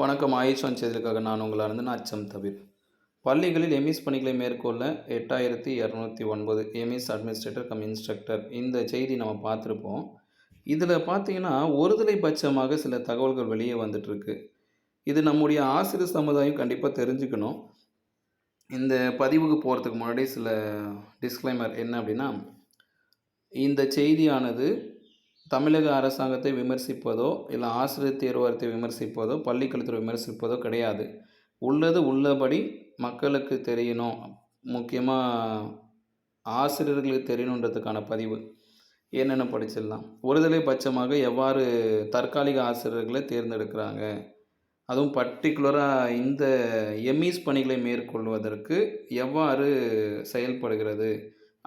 வணக்கம். ஆயுஷ்வான் செய்திகளுக்காக நான் உங்களானது அச்சம் தவிர. பள்ளிகளில் எம்இஸ் பணிகளை மேற்கொள்ள எட்டாயிரத்தி இரநூத்தி ஒன்பது எம்இஸ் அட்மினிஸ்ட்ரேட்டர் கம் இன்ஸ்ட்ரக்டர் இந்த செய்தி நம்ம பார்த்துருப்போம். இதில் பார்த்தீங்கன்னா ஒருதலை பட்சமாக சில தகவல்கள் வெளியே வந்துட்டுருக்கு. இது நம்முடைய ஆசிரியர் சமுதாயம் கண்டிப்பாக தெரிஞ்சுக்கணும். இந்த பதிவுக்கு போகிறதுக்கு முன்னாடி சில டிஸ்க்ளைமர் என்ன அப்படின்னா இந்த செய்தியானது தமிழக அரசாங்கத்தை விமர்சிப்பதோ இல்லை ஆசிரியர் தேர்வாரத்தை விமர்சிப்பதோ பள்ளிக்கல்வித்துறை விமர்சிப்பதோ கிடையாது. உள்ளது உள்ளபடி மக்களுக்கு தெரியணும். முக்கியமாக ஆசிரியர்களுக்கு தெரியணுன்றதுக்கான பதிவு. என்னென்ன படிச்சிடலாம்? ஒருதலை பட்சமாக எவ்வாறு தற்காலிக ஆசிரியர்களை தேர்ந்தெடுக்கிறாங்க? அதுவும் பர்டிகுலராக இந்த எம்இஸ் பணிகளை மேற்கொள்வதற்கு எவ்வாறு செயல்படுகிறது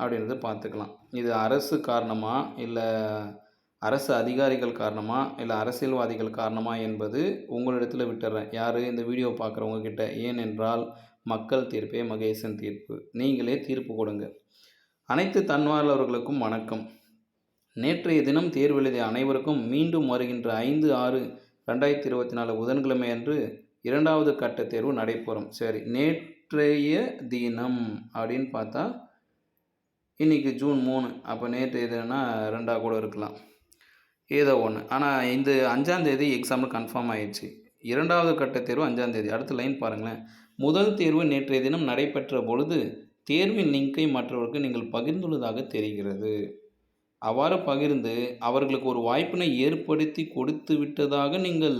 அப்படின்றத பார்த்துக்கலாம். இது அரசு காரணமாக இல்லை அரசு அதிகாரிகள் காரணமா இல்லை அரசியல்வாதிகள் காரணமா என்பது உங்களிடத்தில் விட்டுறேன். யார்? இந்த வீடியோ பார்க்குறவங்க கிட்ட ஏனென்றால் மக்கள் தீர்ப்பே மகேசன் தீர்ப்பு. நீங்களே தீர்ப்பு கொடுங்க. அனைத்து தன்னார்வலர்களுக்கும் வணக்கம். நேற்றைய தினம் தேர்வு எழுதிய அனைவருக்கும் மீண்டும் வருகின்ற ஐந்து ஆறு ரெண்டாயிரத்தி இருபத்தி நாலு புதன்கிழமை அன்று இரண்டாவது கட்ட தேர்வு நடைபெறும். சரி நேற்றைய தினம் அப்படின்னு பார்த்தா இன்றைக்கி ஜூன் மூணு. அப்போ நேற்று எதுனா ரெண்டாக கூட இருக்கலாம். ஏதோ ஒன்று ஆனால் இந்த அஞ்சாந்தேதி எக்ஸாம்பிள் கன்ஃபார்ம் ஆயிடுச்சு. இரண்டாவது கட்ட தேர்வு அஞ்சாந்தேதி அடுத்த லைன் பாருங்களேன். முதல் தேர்வு நேற்றைய தினம் நடைபெற்ற பொழுது தேர்வின் லிங்கை மற்றவருக்கு நீங்கள் பகிர்ந்துள்ளதாக தெரிகிறது. அவ்வாறு பகிர்ந்து அவர்களுக்கு ஒரு வாய்ப்பினை ஏற்படுத்தி கொடுத்து விட்டதாக நீங்கள்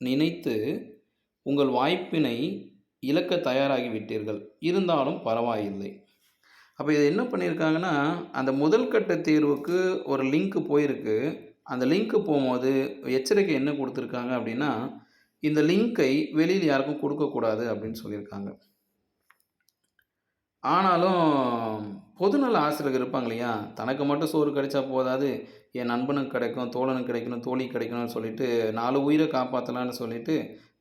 நினைத்து உங்கள் வாய்ப்பினை இழக்க தயாராகி விட்டீர்கள். இருந்தாலும் பரவாயில்லை. அப்போ இது என்ன பண்ணியிருக்காங்கன்னா அந்த முதல் கட்ட தேர்வுக்கு ஒரு லிங்க் போயிருக்கு. அந்த லிங்க்கு போகும்போது எச்சரிக்கை என்ன கொடுத்துருக்காங்க அப்படின்னா இந்த லிங்க்கை வெளியில் யாருக்கும் கொடுக்கக்கூடாது அப்படின்னு சொல்லியிருக்காங்க. ஆனாலும் பொதுநல ஆசிரியர்கள் இருப்பாங்க இல்லையா? தனக்கு மட்டும் சோறு கிடைச்சா போதாது என் நண்பனுக்கு கிடைக்கும் தோழனுக்கு கிடைக்கணும் தோழி கிடைக்கணும்னு சொல்லிட்டு நாலு உயிரை காப்பாற்றலான்னு சொல்லிட்டு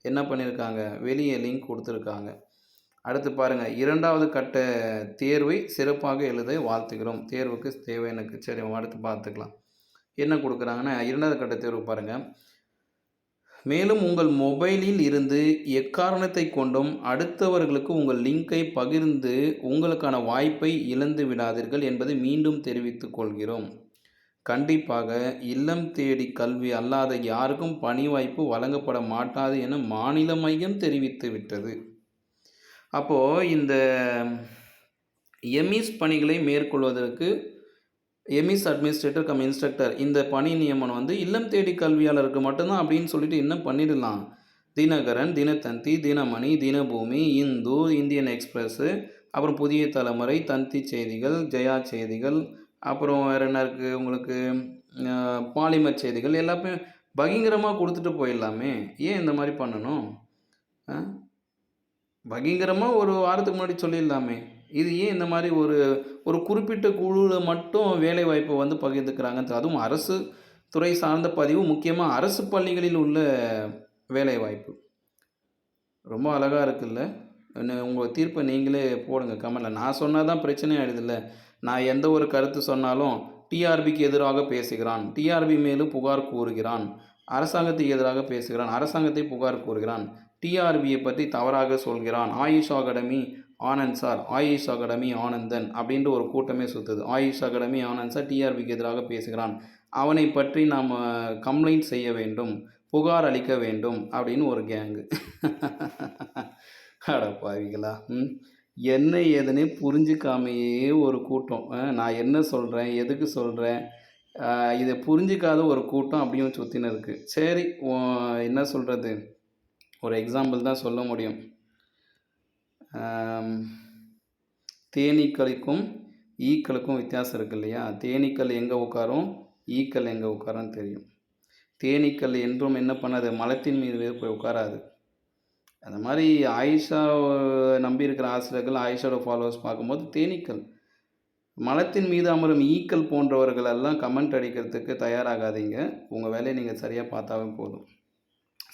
என்ன பண்ணியிருக்காங்க? வெளியே லிங்க் கொடுத்துருக்காங்க. அடுத்து பாருங்கள் இரண்டாவது கட்ட தேர்வை சிறப்பாக எழுத வாழ்த்துக்கிறோம் தேர்வுக்கு தேவை எனக்கு. சரி அடுத்து பார்த்துக்கலாம். என்ன கொடுக்குறாங்கன்னா இரண்டாவது கட்ட தேர்வு பாருங்கள் மேலும் உங்கள் மொபைலில் இருந்து எக்காரணத்தை கொண்டும் அடுத்தவர்களுக்கு உங்கள் லிங்கை பகிர்ந்து உங்களுக்கான வாய்ப்பை இழந்து விடாதீர்கள் என்பதை மீண்டும் தெரிவித்துக் கொள்கிறோம். கண்டிப்பாக இல்லம் தேடி கல்வி அல்லாத யாருக்கும் பணி வாய்ப்பு வழங்கப்பட மாட்டாது என மாநில மையம் தெரிவித்து விட்டது. அப்போது இந்த எம்இஸ் பணிகளை மேற்கொள்வதற்கு எம்இஸ் அட்மினிஸ்ட்ரேட்டர் கம் இன்ஸ்ட்ரக்டர் இந்த பணி நியமனம் வந்து இல்லம் தேடி கல்வியாளருக்கு மட்டும்தான் அப்படின்னு சொல்லிட்டு என்ன பண்ணிடலாம். தினகரன் தினத்தந்தி தினமணி தினபூமி இந்து இந்தியன் எக்ஸ்பிரஸ்ஸு அப்புறம் புதிய தலைமுறை தந்தி செய்திகள் ஜெயா செய்திகள் அப்புறம் வேறு என்ன இருக்குது உங்களுக்கு? பாலிமர் செய்திகள் எல்லாமே பகிங்கரமாக கொடுத்துட்டு போயிடலாமே. ஏன் இந்த மாதிரி பண்ணணும்? பகிங்கரமாக ஒரு வாரத்துக்கு முன்னாடி சொல்லிடலாமே. இது ஏன் இந்த மாதிரி ஒரு ஒரு குறிப்பிட்ட குழுவில் மட்டும் வேலைவாய்ப்பை வந்து பகிர்ந்துக்கிறாங்க அதுவும் அரசு துறை சார்ந்த பதிவு முக்கியமாக அரசு பள்ளிகளில் உள்ள வேலைவாய்ப்பு. ரொம்ப அழகாக இருக்குல்ல? உங்கள் தீர்ப்பை நீங்களே போடுங்க கமலில். நான் சொன்னால் தான் பிரச்சனை ஆகிடுதில்ல நான் எந்த ஒரு கருத்து சொன்னாலும் டிஆர்பிக்கு எதிராக பேசுகிறான். டிஆர்பி மேலும் புகார் கூறுகிறான். அரசாங்கத்துக்கு எதிராக பேசுகிறான். அரசாங்கத்தை புகார் கூறுகிறான். டிஆர்பியை பற்றி தவறாக சொல்கிறான். Ayush academy Anand sir Ayush academy Anandan அப்படின்ற ஒரு கூட்டமே சுற்றுது ஆயுஷ் அகாடமி ஆனந்த் சார் டிஆர்பிக்கு எதிராக பேசுகிறான். அவனை பற்றி நாம் கம்ப்ளைண்ட் செய்ய வேண்டும் புகார் அளிக்க வேண்டும் அப்படின்னு ஒரு கேங்கு அடப்பாவிகளா ம். என்ன ஏதுன்னு புரிஞ்சுக்காமையே ஒரு கூட்டம். நான் என்ன சொல்கிறேன் எதுக்கு சொல்கிறேன் இதை புரிஞ்சிக்காத ஒரு கூட்டம் அப்படியும் சுற்றின இருக்குது சரி என்ன சொல்கிறது ஒரு எக்ஸாம்பிள் தான் சொல்ல முடியும். தேனீக்களுக்கும் ஈக்களுக்கும் வித்தியாசம் இருக்குது இல்லையா? தேனீக்கள் எங்கே உட்காரும்? ஈக்கள் எங்கே உட்காரும் தெரியும். தேனீக்கள் என்றும் என்ன பண்ணாது மலத்தின் மீது போய் உட்காராது. அந்த மாதிரி ஆயிஷா நம்பி இருக்கிற ஆசிரியர்கள் ஆயிஷாவோட ஃபாலோவர்ஸ் பார்க்கும்போது தேனீக்கள் மலத்தின் மீது அமரும் ஈக்கள் போன்றவர்கள் எல்லாம் கமெண்ட் அடிக்கிறதுக்கு தயாராகாதீங்க. உங்கள் வேலையை நீங்கள் சரியாக பார்த்தாவே போதும்.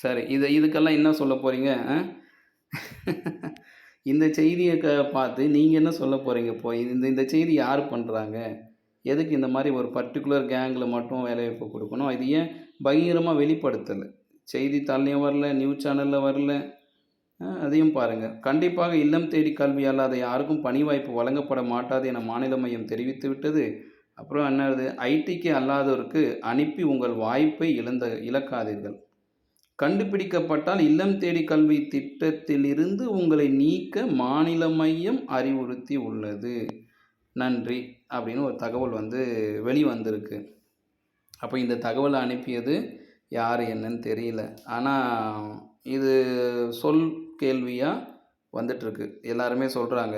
சரி இது இதுக்கெல்லாம் என்ன சொல்ல போகிறீங்க இந்த செய்தியை க பார்த்து நீங்கள் என்ன சொல்ல போகிறீங்க இப்போ இந்த இந்த செய்தி யார் பண்ணுறாங்க எதுக்கு இந்த மாதிரி ஒரு பர்டிகுலர் கேங்கில் மட்டும் வேலைவாய்ப்பு கொடுக்கணும்? இது ஏன் பகிரமாக வெளிப்படுத்தலை? செய்தித்தாள்லையும் வரல நியூஸ் சேனலில் வரல. அதையும் பாருங்கள் கண்டிப்பாக இல்லம் தேடி கல்வி அல்லாத யாருக்கும் பணி வாய்ப்பு வழங்கப்பட மாட்டாது என மாநில மையம் தெரிவித்து விட்டது. அப்புறம் என்னது? ஐடிக்கு அல்லாதோருக்கு அனுப்பி உங்கள் வாய்ப்பை இழந்த இழக்காதீர்கள். கண்டுபிடிக்கப்பட்டால் இல்லம் தேடி கல்வி திட்டத்திலிருந்து உங்களை நீக்க மாநில மையம் அறிவுறுத்தி உள்ளது. நன்றி. அப்படின்னு ஒரு தகவல் வந்து வெளிவந்திருக்கு. அப்போ இந்த தகவலை அனுப்பியது யார் என்னன்னு தெரியல. ஆனால் இது சொல் கேள்வியாக வந்துட்டுருக்கு. எல்லாருமே சொல்கிறாங்க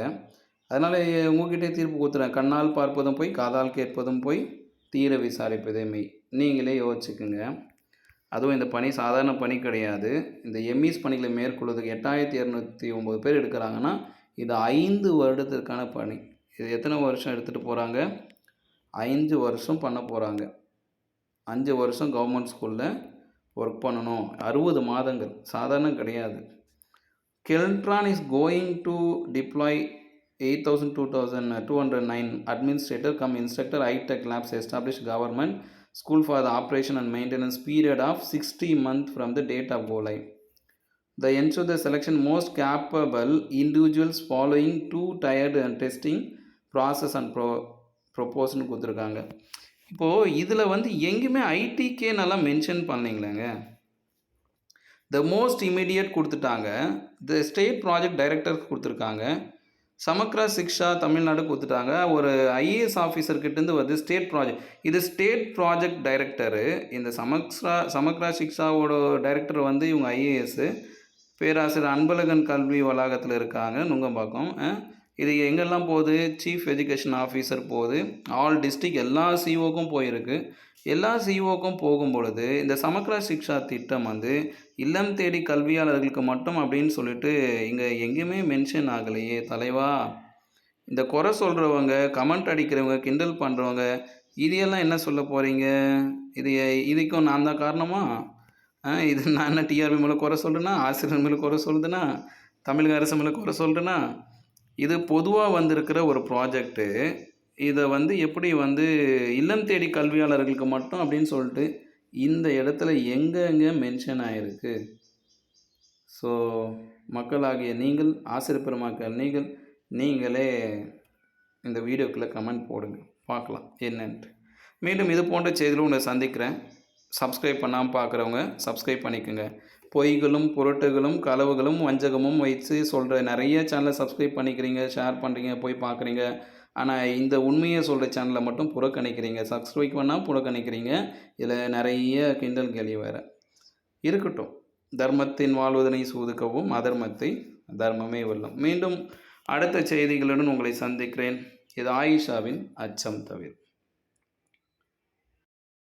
அதனால் உங்ககிட்டே தீர்ப்பு கொடுத்துறேன். கண்ணால் பார்ப்பதும் போய் காதால் கேட்பதும் போய் தீர விசாரிப்பதே மெய். நீங்களே யோசிச்சுக்குங்க. அதுவும் இந்த பணி சாதாரண பணி கிடையாது. இந்த எம்இஸ் பணிகளை மேற்கொள்வதுக்கு எட்டாயிரத்தி இரநூத்தி ஒம்பது பேர் எடுக்கிறாங்கன்னா இது ஐந்து வருடத்திற்கான பணி. இது எத்தனை வருஷம் எடுத்துகிட்டு போகிறாங்க ஐந்து வருஷம் பண்ண போகிறாங்க அஞ்சு வருஷம் கவர்மெண்ட் ஸ்கூலில் ஒர்க் பண்ணணும். அறுபது மாதங்கள். சாதாரணம் கிடையாது. Keltron is going to deploy eight thousand two thousand two hundred nine administrator cum instructor hi tech labs establish government school for the operation and maintenance period of sixty month from the date of go the The ensure the selection most capable individuals following two tiered and testing process and pro ப்ரொப்போஸ்னு கொடுத்துருக்காங்க. இப்போது இதில் வந்து எங்கேயுமே ஐடிக்கே நல்லா mention பண்ணலைங்களேங்க? The most immediate கொடுத்துட்டாங்க. த ஸ்டேட் ப்ராஜெக்ட் டைரக்டர் கொடுத்துருக்காங்க. சமக்ரா சிக்ஷா தமிழ்நாடு கொடுத்துட்டாங்க. ஒரு ஐஏஎஸ் ஆஃபீஸர்கிட்டேருந்து வருது ஸ்டேட் ப்ராஜெக்ட் இது ஸ்டேட் ப்ராஜெக்ட் டைரக்டரு இந்த சமக்ரா சமக்ரா சிக்ஷாவோட டைரக்டர் வந்து இவங்க ஐஏஎஸ்ஸு பேராசிரியர் அன்பழகன் கல்வி வளாகத்தில் இருக்காங்க நுங்கம்பாக்கம் இது எங்கெல்லாம் போகுது? சீஃப் எஜுகேஷன் ஆஃபீஸர் போகுது. ஆல் டிஸ்ட்ரிக்ட் எல்லா சிஓக்கும் போயிருக்கு. எல்லா சிஓக்கும் போகும் பொழுது இந்த சமக்ரா சிக்ஷா திட்டம் வந்து இல்லம் தேடி கல்வியாளர்களுக்கு மட்டும் அப்படின்னு சொல்லிட்டு இங்கே எங்கேயுமே மென்ஷன் ஆகலையே தலைவா. இந்த குறை சொல்கிறவங்க கமெண்ட் அடிக்கிறவங்க கிண்டல் பண்ணுறவங்க இதையெல்லாம் என்ன சொல்ல போகிறீங்க இது இதுக்கும் நான் தான் காரணமா? இது நான் என்ன டிஆர்பி மேலே குறை சொல்கிறேன்னா ஆசிரியர் மேலே குறை சொல்லுதுன்னா தமிழக அரசு மேலே குறை சொல்கிறேன்னா இது பொதுவாக வந்திருக்கிற ஒரு ப்ராஜெக்ட்டு இதை வந்து எப்படி வந்து இல்லம் தேடி கல்வியாளர்களுக்கு மட்டும் அப்படின்னு சொல்லிட்டு இந்த இடத்துல எங்கெங்கே மென்ஷன் ஆகிருக்கு ஸோ மக்களாகிய நீங்கள் ஆசிரியர் பெருமாக்கள் நீங்கள் நீங்களே இந்த வீடியோக்குள்ளே கமெண்ட் போடுங்க. பார்க்கலாம் என்னன்ட்டு. மீண்டும் இது போன்ற செய்திகளும் உங்களை சந்திக்கிறேன். சப்ஸ்கிரைப் பண்ணாமல் பார்க்குறவங்க சப்ஸ்கிரைப் பண்ணிக்கோங்க. பொய்களும் புரட்டுகளும் களவுகளும் வஞ்சகமும் வைத்து சொல்கிற நிறைய சேனலை சப்ஸ்கிரைப் பண்ணிக்கிறீங்க ஷேர் பண்ணுறீங்க போய் பார்க்குறீங்க ஆனால் இந்த உண்மையை சொல்கிற சேனலை மட்டும் புறக்கணிக்கிறீங்க. சப்ஸ்கிரைப் பண்ணால் புறக்கணிக்கிறீங்க. இதில் நிறைய கிண்டல் கேள்வி வேறு. இருக்கட்டும். தர்மத்தின் வாழ்வதனை சூதுக்கவும் அதர்மத்தை தர்மமே வெல்லும். மீண்டும் அடுத்த செய்திகளுடன் உங்களை சந்திக்கிறேன். இது ஆயிஷாவின் அச்சம் தவிர.